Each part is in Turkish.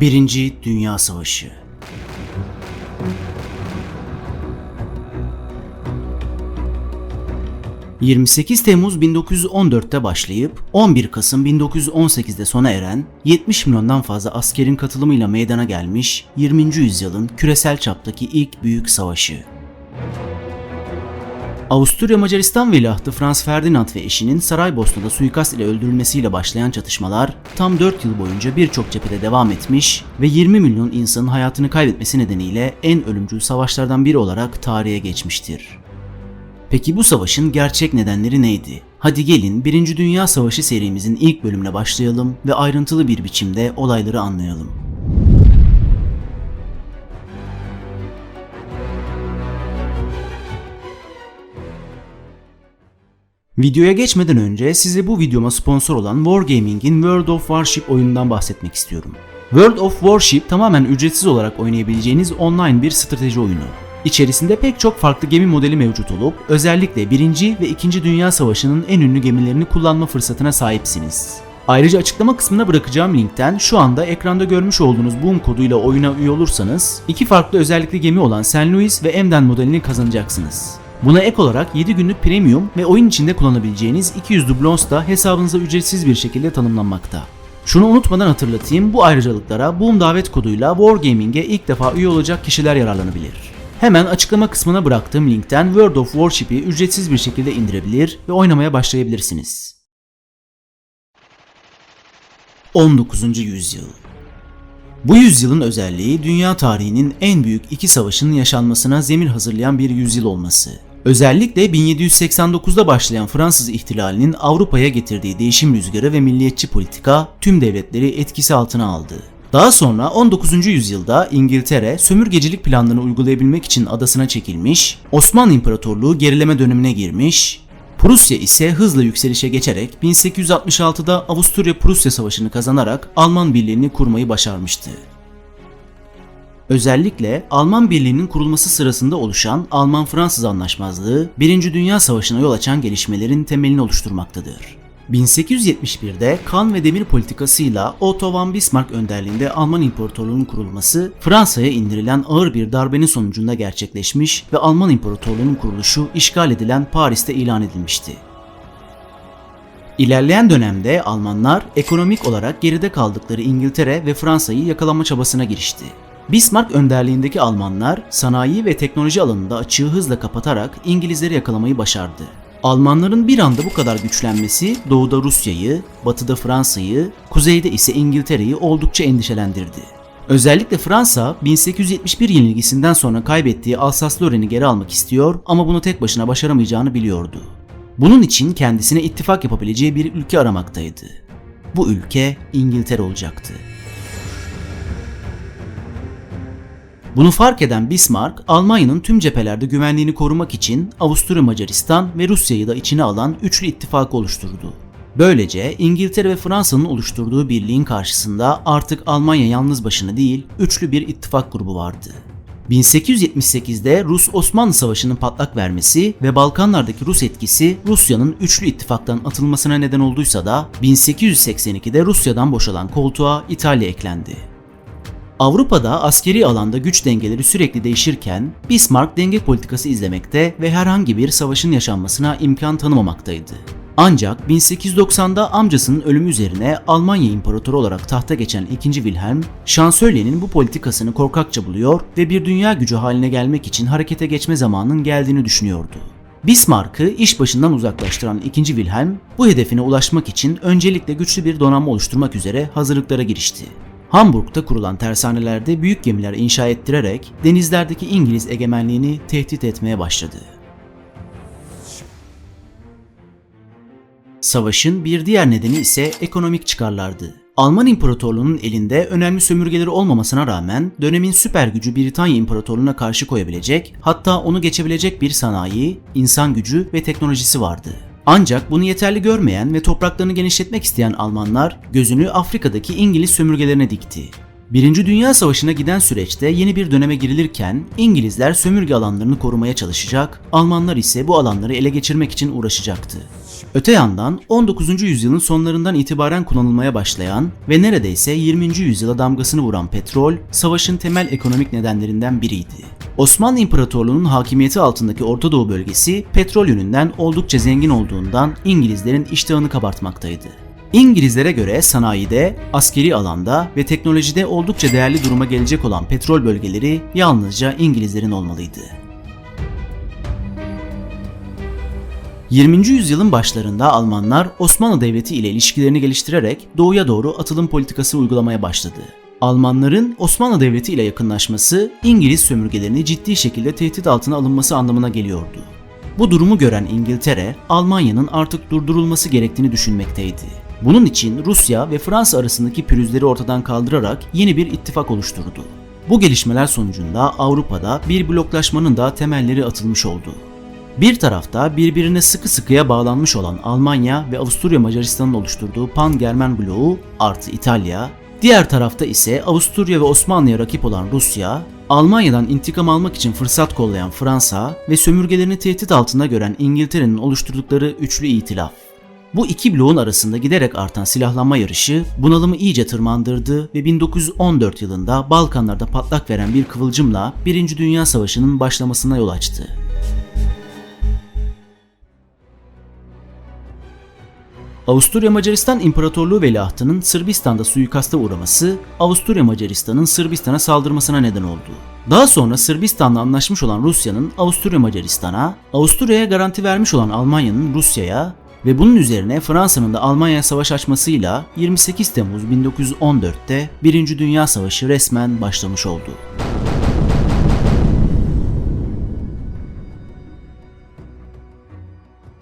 Birinci Dünya Savaşı ...28 Temmuz 1914'te başlayıp 11 Kasım 1918'de sona eren 70 milyondan fazla askerin katılımıyla meydana gelmiş 20. yüzyılın küresel çaptaki ilk büyük savaşı. Avusturya Macaristan veliahtı Franz Ferdinand ve eşinin Saraybosna'da suikast ile öldürülmesiyle başlayan çatışmalar tam 4 yıl boyunca birçok cephede devam etmiş ve 20 milyon insanın hayatını kaybetmesi nedeniyle en ölümcül savaşlardan biri olarak tarihe geçmiştir. Peki bu savaşın gerçek nedenleri neydi? Hadi gelin 1. Dünya Savaşı serimizin ilk bölümüne başlayalım ve ayrıntılı bir biçimde olayları anlayalım. Videoya geçmeden önce size bu videoma sponsor olan Wargaming'in World of Warship oyunundan bahsetmek istiyorum. World of Warship tamamen ücretsiz olarak oynayabileceğiniz online bir strateji oyunu. İçerisinde pek çok farklı gemi modeli mevcut olup özellikle 1. ve 2. Dünya Savaşı'nın en ünlü gemilerini kullanma fırsatına sahipsiniz. Ayrıca açıklama kısmına bırakacağım linkten şu anda ekranda görmüş olduğunuz boom koduyla oyuna üye olursanız iki farklı özellikli gemi olan St. Louis ve Emden modelini kazanacaksınız. Buna ek olarak 7 günlük premium ve oyun içinde kullanabileceğiniz 200 dublons da hesabınıza ücretsiz bir şekilde tanımlanmakta. Şunu unutmadan hatırlatayım bu ayrıcalıklara Boom davet koduyla Wargaming'e ilk defa üye olacak kişiler yararlanabilir. Hemen açıklama kısmına bıraktığım linkten World of Warship'i ücretsiz bir şekilde indirebilir ve oynamaya başlayabilirsiniz. 19. yüzyıl bu yüzyılın özelliği dünya tarihinin en büyük iki savaşının yaşanmasına zemin hazırlayan bir yüzyıl olması. Özellikle 1789'da başlayan Fransız ihtilalinin Avrupa'ya getirdiği değişim rüzgarı ve milliyetçi politika tüm devletleri etkisi altına aldı. Daha sonra 19. yüzyılda İngiltere sömürgecilik planlarını uygulayabilmek için adasına çekilmiş, Osmanlı İmparatorluğu gerileme dönemine girmiş, Prusya ise hızla yükselişe geçerek 1866'da Avusturya-Prusya Savaşı'nı kazanarak Alman birliğini kurmayı başarmıştı. Özellikle Alman Birliği'nin kurulması sırasında oluşan Alman-Fransız anlaşmazlığı 1. Dünya Savaşı'na yol açan gelişmelerin temelini oluşturmaktadır. 1871'de kan ve demir politikasıyla Otto von Bismarck önderliğinde Alman İmparatorluğu'nun kurulması Fransa'ya indirilen ağır bir darbenin sonucunda gerçekleşmiş ve Alman İmparatorluğu'nun kuruluşu işgal edilen Paris'te ilan edilmişti. İlerleyen dönemde Almanlar ekonomik olarak geride kaldıkları İngiltere ve Fransa'yı yakalama çabasına girişti. Bismarck önderliğindeki Almanlar sanayi ve teknoloji alanında açığı hızla kapatarak İngilizleri yakalamayı başardı. Almanların bir anda bu kadar güçlenmesi doğuda Rusya'yı, batıda Fransa'yı, kuzeyde ise İngiltere'yi oldukça endişelendirdi. Özellikle Fransa 1871 yenilgisinden sonra kaybettiği Alsas-Lorraine'i geri almak istiyor ama bunu tek başına başaramayacağını biliyordu. Bunun için kendisine ittifak yapabileceği bir ülke aramaktaydı. Bu ülke İngiltere olacaktı. Bunu fark eden Bismarck, Almanya'nın tüm cephelerde güvenliğini korumak için Avusturya Macaristan ve Rusya'yı da içine alan üçlü ittifakı oluşturdu. Böylece İngiltere ve Fransa'nın oluşturduğu birliğin karşısında artık Almanya yalnız başına değil, üçlü bir ittifak grubu vardı. 1878'de Rus-Osmanlı Savaşı'nın patlak vermesi ve Balkanlardaki Rus etkisi Rusya'nın üçlü ittifaktan atılmasına neden olduysa da 1882'de Rusya'dan boşalan koltuğa İtalya eklendi. Avrupa'da askeri alanda güç dengeleri sürekli değişirken Bismarck denge politikası izlemekte ve herhangi bir savaşın yaşanmasına imkan tanımamaktaydı. Ancak 1890'da amcasının ölümü üzerine Almanya İmparatoru olarak tahta geçen 2. Wilhelm, şansölyenin bu politikasını korkakça buluyor ve bir dünya gücü haline gelmek için harekete geçme zamanının geldiğini düşünüyordu. Bismarck'ı iş başından uzaklaştıran 2. Wilhelm, bu hedefine ulaşmak için öncelikle güçlü bir donanma oluşturmak üzere hazırlıklara girişti. Hamburg'da kurulan tersanelerde büyük gemiler inşa ettirerek denizlerdeki İngiliz egemenliğini tehdit etmeye başladı. Savaşın bir diğer nedeni ise ekonomik çıkarlardı. Alman İmparatorluğu'nun elinde önemli sömürgeleri olmamasına rağmen dönemin süper gücü Britanya İmparatorluğu'na karşı koyabilecek, hatta onu geçebilecek bir sanayi, insan gücü ve teknolojisi vardı. Ancak bunu yeterli görmeyen ve topraklarını genişletmek isteyen Almanlar gözünü Afrika'daki İngiliz sömürgelerine dikti. Birinci Dünya Savaşı'na giden süreçte yeni bir döneme girilirken İngilizler sömürge alanlarını korumaya çalışacak, Almanlar ise bu alanları ele geçirmek için uğraşacaktı. Öte yandan 19. yüzyılın sonlarından itibaren kullanılmaya başlayan ve neredeyse 20. yüzyıla damgasını vuran petrol, savaşın temel ekonomik nedenlerinden biriydi. Osmanlı İmparatorluğu'nun hakimiyeti altındaki Orta Doğu bölgesi petrol yönünden oldukça zengin olduğundan İngilizlerin iştahını kabartmaktaydı. İngilizlere göre sanayide, askeri alanda ve teknolojide oldukça değerli duruma gelecek olan petrol bölgeleri yalnızca İngilizlerin olmalıydı. 20. yüzyılın başlarında Almanlar Osmanlı Devleti ile ilişkilerini geliştirerek doğuya doğru atılım politikası uygulamaya başladı. Almanların Osmanlı Devleti ile yakınlaşması İngiliz sömürgelerini ciddi şekilde tehdit altına alınması anlamına geliyordu. Bu durumu gören İngiltere, Almanya'nın artık durdurulması gerektiğini düşünmekteydi. Bunun için Rusya ve Fransa arasındaki pürüzleri ortadan kaldırarak yeni bir ittifak oluşturdu. Bu gelişmeler sonucunda Avrupa'da bir bloklaşmanın da temelleri atılmış oldu. Bir tarafta birbirine sıkı sıkıya bağlanmış olan Almanya ve Avusturya Macaristan'ın oluşturduğu Pan-Germen bloğu artı İtalya, diğer tarafta ise Avusturya ve Osmanlı'ya rakip olan Rusya, Almanya'dan intikam almak için fırsat kollayan Fransa ve sömürgelerini tehdit altında gören İngiltere'nin oluşturdukları üçlü itilaf. Bu iki bloğun arasında giderek artan silahlanma yarışı bunalımı iyice tırmandırdı ve 1914 yılında Balkanlarda patlak veren bir kıvılcımla Birinci Dünya Savaşı'nın başlamasına yol açtı. Avusturya Macaristan İmparatorluğu veliahtının Sırbistan'da suikasta uğraması Avusturya Macaristan'ın Sırbistan'a saldırmasına neden oldu. Daha sonra Sırbistan'la anlaşmış olan Rusya'nın Avusturya Macaristan'a, Avusturya'ya garanti vermiş olan Almanya'nın Rusya'ya ve bunun üzerine Fransa'nın da Almanya'ya savaş açmasıyla 28 Temmuz 1914'te Birinci Dünya Savaşı resmen başlamış oldu.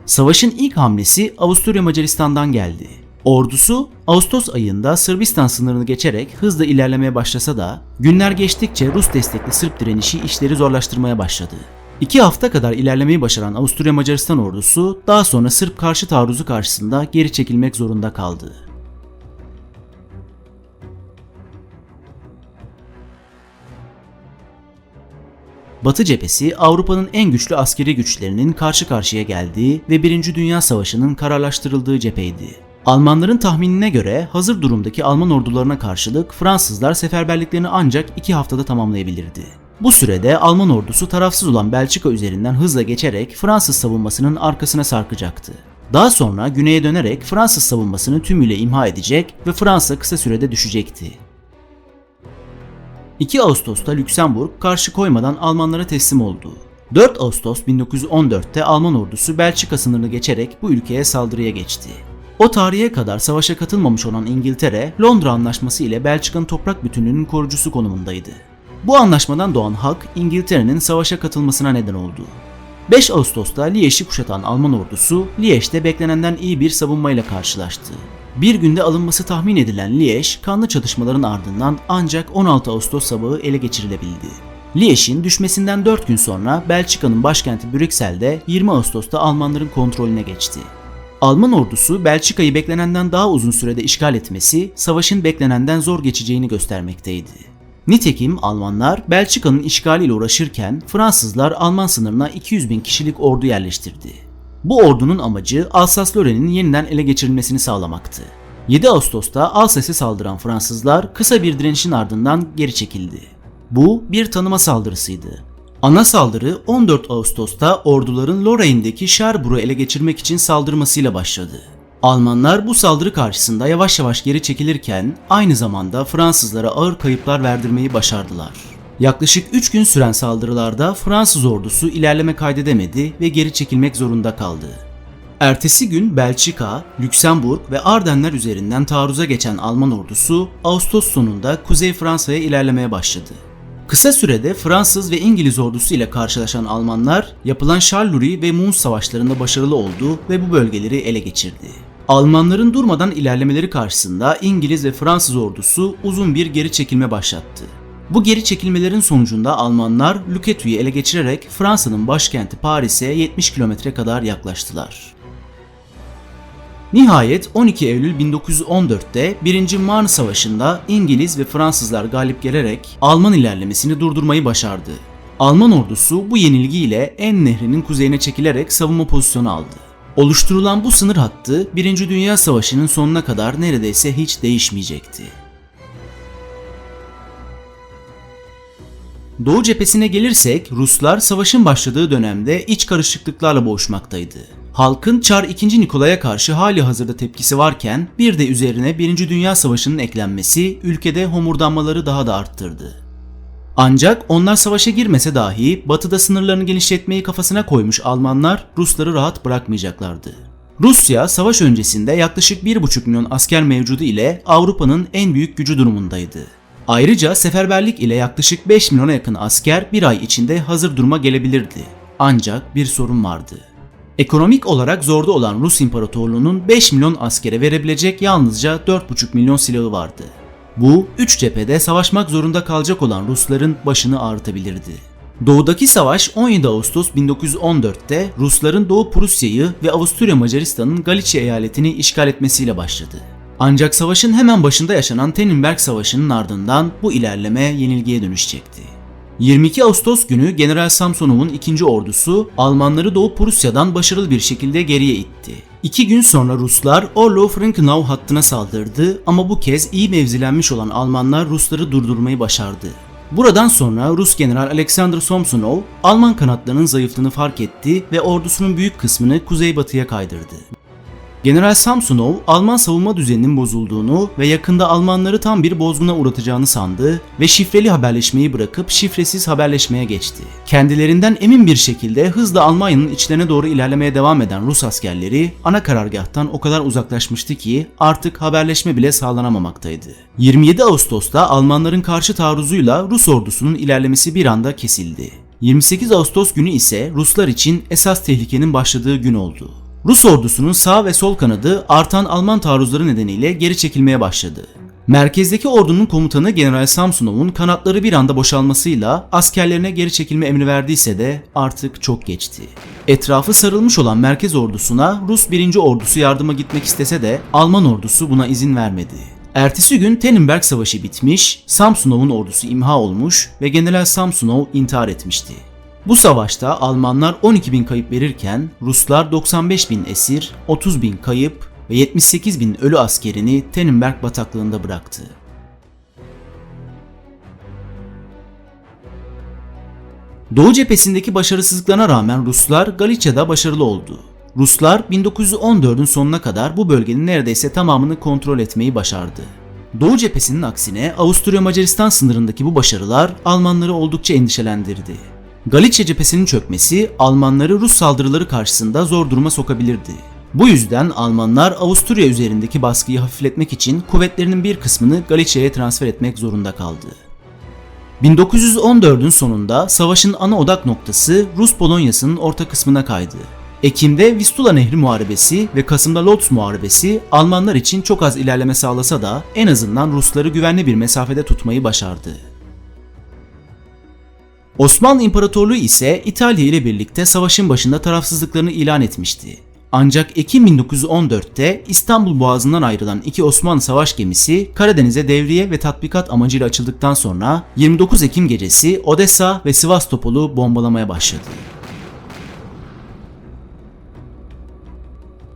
Savaşın ilk hamlesi Avusturya Macaristan'dan geldi. Ordusu Ağustos ayında Sırbistan sınırını geçerek hızla ilerlemeye başlasa da günler geçtikçe Rus destekli Sırp direnişi işleri zorlaştırmaya başladı. İki hafta kadar ilerlemeyi başaran Avusturya Macaristan ordusu daha sonra Sırp karşı taarruzu karşısında geri çekilmek zorunda kaldı. Batı cephesi Avrupa'nın en güçlü askeri güçlerinin karşı karşıya geldiği ve Birinci Dünya Savaşı'nın kararlaştırıldığı cepheydi. Almanların tahminine göre hazır durumdaki Alman ordularına karşılık Fransızlar seferberliklerini ancak iki haftada tamamlayabilirdi. Bu sürede Alman ordusu tarafsız olan Belçika üzerinden hızla geçerek Fransız savunmasının arkasına sarkacaktı. Daha sonra güneye dönerek Fransız savunmasını tümüyle imha edecek ve Fransa kısa sürede düşecekti. 2 Ağustos'ta Lüksemburg karşı koymadan Almanlara teslim oldu. 4 Ağustos 1914'te Alman ordusu Belçika sınırını geçerek bu ülkeye saldırıya geçti. O tarihe kadar savaşa katılmamış olan İngiltere, Londra Anlaşması ile Belçika'nın toprak bütünlüğünün korucusu konumundaydı. Bu anlaşmadan doğan hak İngiltere'nin savaşa katılmasına neden oldu. 5 Ağustos'ta Liège'i kuşatan Alman ordusu Liège'de beklenenden iyi bir savunmayla karşılaştı. Bir günde alınması tahmin edilen Liège, kanlı çatışmaların ardından ancak 16 Ağustos sabahı ele geçirilebildi. Liège'in düşmesinden 4 gün sonra Belçika'nın başkenti Brüksel'de 20 Ağustos'ta Almanların kontrolüne geçti. Alman ordusu Belçika'yı beklenenden daha uzun sürede işgal etmesi, savaşın beklenenden zor geçeceğini göstermekteydi. Nitekim Almanlar Belçika'nın işgaliyle uğraşırken Fransızlar Alman sınırına 200 bin kişilik ordu yerleştirdi. Bu ordunun amacı Alsas-Lorraine'in yeniden ele geçirilmesini sağlamaktı. 7 Ağustos'ta Alsas'e saldıran Fransızlar kısa bir direnişin ardından geri çekildi. Bu bir tanıma saldırısıydı. Ana saldırı 14 Ağustos'ta orduların Lorraine'deki Cherbourg'u ele geçirmek için saldırmasıyla başladı. Almanlar bu saldırı karşısında yavaş yavaş geri çekilirken aynı zamanda Fransızlara ağır kayıplar verdirmeyi başardılar. Yaklaşık 3 gün süren saldırılarda Fransız ordusu ilerleme kaydedemedi ve geri çekilmek zorunda kaldı. Ertesi gün Belçika, Lüksemburg ve Ardenler üzerinden taarruza geçen Alman ordusu Ağustos sonunda Kuzey Fransa'ya ilerlemeye başladı. Kısa sürede Fransız ve İngiliz ordusu ile karşılaşan Almanlar yapılan Charleroi ve Mons savaşlarında başarılı oldu ve bu bölgeleri ele geçirdi. Almanların durmadan ilerlemeleri karşısında İngiliz ve Fransız ordusu uzun bir geri çekilme başlattı. Bu geri çekilmelerin sonucunda Almanlar Lüketü'yü ele geçirerek Fransa'nın başkenti Paris'e 70 kilometre kadar yaklaştılar. Nihayet 12 Eylül 1914'te 1. Marne Savaşı'nda İngiliz ve Fransızlar galip gelerek Alman ilerlemesini durdurmayı başardı. Alman ordusu bu yenilgiyle En Nehri'nin kuzeyine çekilerek savunma pozisyonu aldı. Oluşturulan bu sınır hattı 1. Dünya Savaşı'nın sonuna kadar neredeyse hiç değişmeyecekti. Doğu cephesine gelirsek Ruslar savaşın başladığı dönemde iç karışıklıklarla boğuşmaktaydı. Halkın Çar II. Nikolay'a karşı hali hazırda tepkisi varken bir de üzerine 1. Dünya Savaşı'nın eklenmesi ülkede homurdanmaları daha da arttırdı. Ancak onlar savaşa girmese dahi batıda sınırlarını genişletmeyi kafasına koymuş Almanlar Rusları rahat bırakmayacaklardı. Rusya savaş öncesinde yaklaşık 1,5 milyon asker mevcudu ile Avrupa'nın en büyük gücü durumundaydı. Ayrıca seferberlik ile yaklaşık 5 milyona yakın asker bir ay içinde hazır duruma gelebilirdi. Ancak bir sorun vardı. Ekonomik olarak zorda olan Rus İmparatorluğu'nun 5 milyon askere verebilecek yalnızca 4,5 milyon silahı vardı. Bu, üç cephede savaşmak zorunda kalacak olan Rusların başını ağrıtabilirdi. Doğudaki savaş 17 Ağustos 1914'te Rusların Doğu Prusya'yı ve Avusturya Macaristan'ın Galicia eyaletini işgal etmesiyle başladı. Ancak savaşın hemen başında yaşanan Tannenberg Savaşı'nın ardından bu ilerleme yenilgiye dönüşecekti. 22 Ağustos günü General Samsonov'un ikinci ordusu Almanları Doğu Prusya'dan başarılı bir şekilde geriye itti. İki gün sonra Ruslar Orlov-Frankenau hattına saldırdı ama bu kez iyi mevzilenmiş olan Almanlar Rusları durdurmayı başardı. Buradan sonra Rus General Alexander Samsonov Alman kanatlarının zayıflığını fark etti ve ordusunun büyük kısmını kuzeybatıya kaydırdı. General Samsonov Alman savunma düzeninin bozulduğunu ve yakında Almanları tam bir bozguna uğratacağını sandı ve şifreli haberleşmeyi bırakıp şifresiz haberleşmeye geçti. Kendilerinden emin bir şekilde hızla Almanya'nın içlerine doğru ilerlemeye devam eden Rus askerleri ana karargahtan o kadar uzaklaşmıştı ki artık haberleşme bile sağlanamamaktaydı. 27 Ağustos'ta Almanların karşı taarruzuyla Rus ordusunun ilerlemesi bir anda kesildi. 28 Ağustos günü ise Ruslar için esas tehlikenin başladığı gün oldu. Rus ordusunun sağ ve sol kanadı artan Alman taarruzları nedeniyle geri çekilmeye başladı. Merkezdeki ordunun komutanı General Samsonov'un kanatları bir anda boşalmasıyla askerlerine geri çekilme emri verdiyse de artık çok geçti. Etrafı sarılmış olan merkez ordusuna Rus 1. ordusu yardıma gitmek istese de Alman ordusu buna izin vermedi. Ertesi gün Tannenberg Savaşı bitmiş, Samsonov'un ordusu imha olmuş ve General Samsonov intihar etmişti. Bu savaşta Almanlar 12 bin kayıp verirken Ruslar 95 bin esir, 30 bin kayıp ve 78 bin ölü askerini Tannenberg bataklığında bıraktı. Doğu cephesindeki başarısızlıklarına rağmen Ruslar Galicia'da başarılı oldu. Ruslar 1914'ün sonuna kadar bu bölgenin neredeyse tamamını kontrol etmeyi başardı. Doğu cephesinin aksine Avusturya Macaristan sınırındaki bu başarılar Almanları oldukça endişelendirdi. Galicia cephesinin çökmesi Almanları Rus saldırıları karşısında zor duruma sokabilirdi. Bu yüzden Almanlar Avusturya üzerindeki baskıyı hafifletmek için kuvvetlerinin bir kısmını Galicia'ya transfer etmek zorunda kaldı. 1914'ün sonunda savaşın ana odak noktası Rus Polonyası'nın orta kısmına kaydı. Ekim'de Vistula Nehri Muharebesi ve Kasım'da Lodz Muharebesi Almanlar için çok az ilerleme sağlasa da en azından Rusları güvenli bir mesafede tutmayı başardı. Osmanlı İmparatorluğu ise İtalya ile birlikte savaşın başında tarafsızlıklarını ilan etmişti. Ancak Ekim 1914'te İstanbul Boğazı'ndan ayrılan iki Osmanlı savaş gemisi Karadeniz'e devriye ve tatbikat amacıyla açıldıktan sonra 29 Ekim gecesi Odessa ve Sivastopol'u bombalamaya başladı.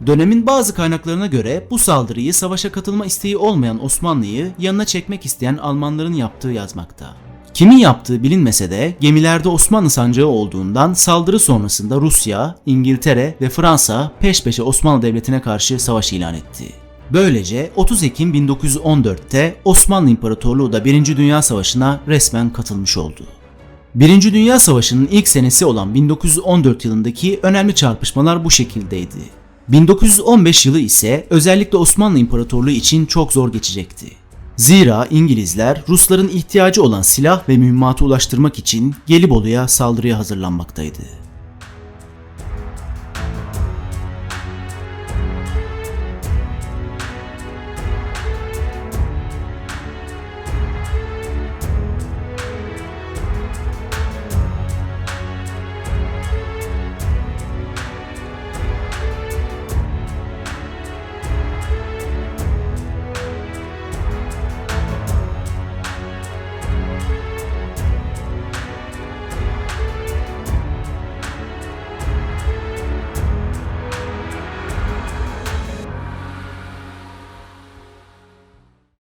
Dönemin bazı kaynaklarına göre bu saldırıyı savaşa katılma isteği olmayan Osmanlı'yı yanına çekmek isteyen Almanların yaptığı yazmakta. Kimin yaptığı bilinmese de gemilerde Osmanlı sancağı olduğundan saldırı sonrasında Rusya, İngiltere ve Fransa peş peşe Osmanlı Devleti'ne karşı savaş ilan etti. Böylece 30 Ekim 1914'te Osmanlı İmparatorluğu da 1. Dünya Savaşı'na resmen katılmış oldu. 1. Dünya Savaşı'nın ilk senesi olan 1914 yılındaki önemli çarpışmalar bu şekildeydi. 1915 yılı ise özellikle Osmanlı İmparatorluğu için çok zor geçecekti. Zira İngilizler Rusların ihtiyacı olan silah ve mühimmatı ulaştırmak için Gelibolu'ya saldırıya hazırlanmaktaydı.